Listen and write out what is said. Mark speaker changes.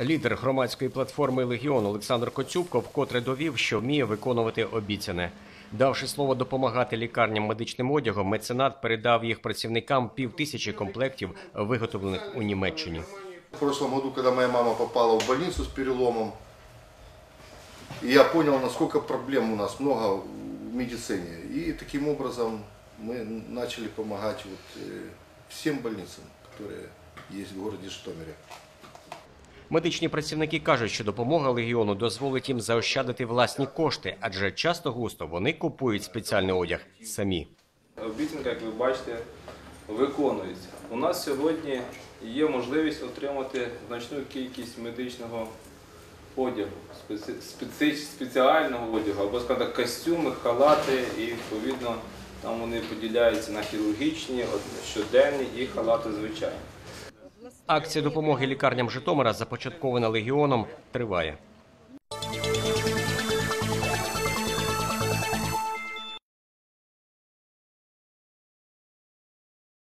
Speaker 1: Лідер громадської платформи Легіон Олександр Коцюбко вкотре довів, що вміє виконувати обіцяне. Давши слово допомагати лікарням медичним одягом, меценат передав їх працівникам півтисячі комплектів, виготовлених у Німеччині.
Speaker 2: В прошлом году, когда моя мама попала в больницу с переломом, и я понял, насколько проблем у нас много в медицине. И таким образом мы начали помогать вот, э, всем больницам, которые есть в городе Житомире.
Speaker 1: Медичні працівники кажуть, що допомога легіону дозволить їм заощадити власні кошти, адже часто густо вони купують спеціальний одяг самі.
Speaker 3: Обіцянка, як ви бачите, виконується. У нас сьогодні є можливість отримати значну кількість медичного одягу, специ- спеціального одягу, або так, костюми, халати, і відповідно там вони поділяються на хірургічні, щоденні і халати звичайні.
Speaker 1: Акція допомоги лікарням Житомира, започаткована легіоном, триває.